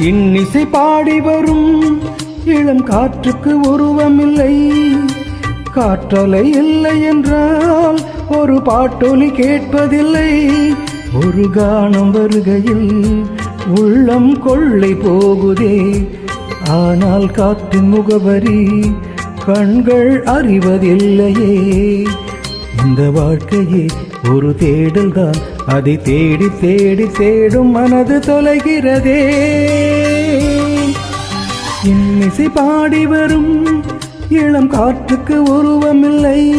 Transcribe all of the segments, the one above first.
இன்னிசை பாடி வரும். இளம் காற்றுக்கு உருவமில்லை. காற்றலை இல்லை என்றால் ஒரு பாட்டொலி கேட்பதில்லை. ஒரு கானம் வருகையில் உள்ளம் கொள்ளை போகுதே. ஆனால் காற்றின் முகவரி கண்கள் அறிவதில்லையே. இந்த வாழ்க்கையே ஒரு தேடல் தான் அதை தேடி தேடி தேடும் மனது தொலைகிறதே. இன்னிசை பாடி வரும். இளம் காற்றுக்கு உருவமில்லை.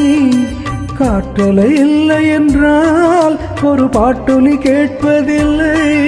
காற்றலை இல்லை என்றால் ஒரு பாட்டொலி கேட்பதில்லை.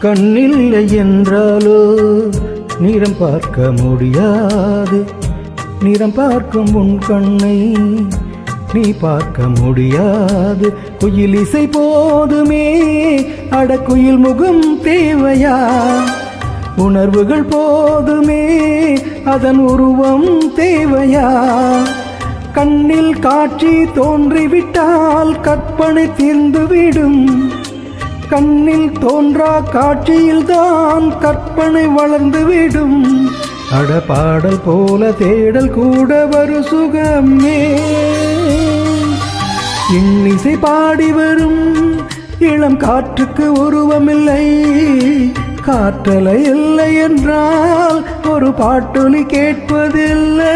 கண்ணில்லை என்றாலோ நிறம் பார்க்க முடியாது. நிறம் பார்க்கும் உன் கண்ணை நீ பார்க்க முடியாது. குயில் இசை போதுமே அடக்குயில் முகம் தேவையா? உணர்வுகள் போதுமே அதன் உருவம் தேவையா? கண்ணில் காட்சி தோன்றிவிட்டால் கற்பனை தீர்ந்துவிடும். கண்ணில் தோன்றா காட்சியில்தான் கற்பனை வளர்ந்துவிடும். அடபாடல் போல தேடல் கூட வரு சுகமே. இன்னிசை பாடி வரும் இளம் காற்றுக்கு உருவமில்லை. காற்றலை இல்லை என்றால் ஒரு பாட்டொலி கேட்பதில்லை.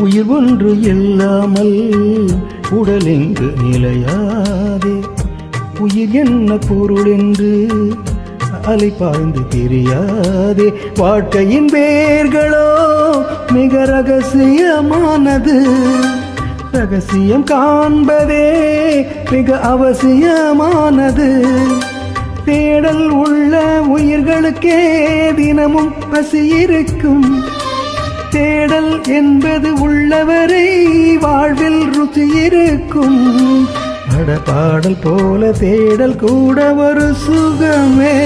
உயிர் ஒன்று இல்லாமல் உடல் எங்கு நிலையாதே? உயிர் என்ன பொருள் என்று அலை பாய்ந்து தெரியாதே? வாழ்க்கையின் வேர்களோ மிக ரகசியமானது. ரகசியம் காண்பதே மிக அவசியமானது. தேடல் உள்ள உயிர்களுக்கே தினமும் பசி இருக்கும் தேடல் என்பது உள்ளவரை வாழ்வில் ருச்சி இருக்கும். அட பாடல் போல தேடல் கூட ஒரு சுகமே.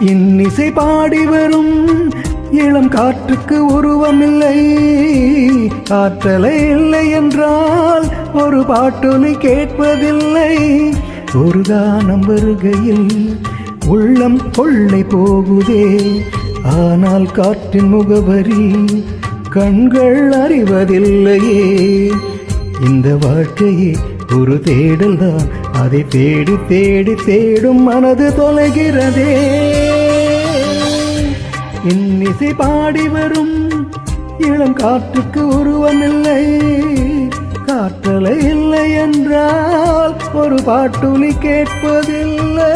இன்னிசை பாடி வரும் இளம் காற்றுக்கு உருவமில்லை. காற்றலை இல்லை என்றால் ஒரு பாட்டொலி கேட்பதில்லை. ஒரு கானம் வருகையில் உள்ளம் கொள்ளை போகுதே. ஆனால் காற்றின் முகவரி கண்கள் அறிவதில்லையே. இந்த வாழ்க்கையே ஒரு தேடல் தான் அதை தேடி தேடி தேடும் மனது தொலைகிறதே. இன்னிசை பாடி வரும் இளம் காற்றுக்கு உருவமில்லை. காற்றலை இல்லை என்றால் ஒரு பாட்டுலி கேட்பதில்லை.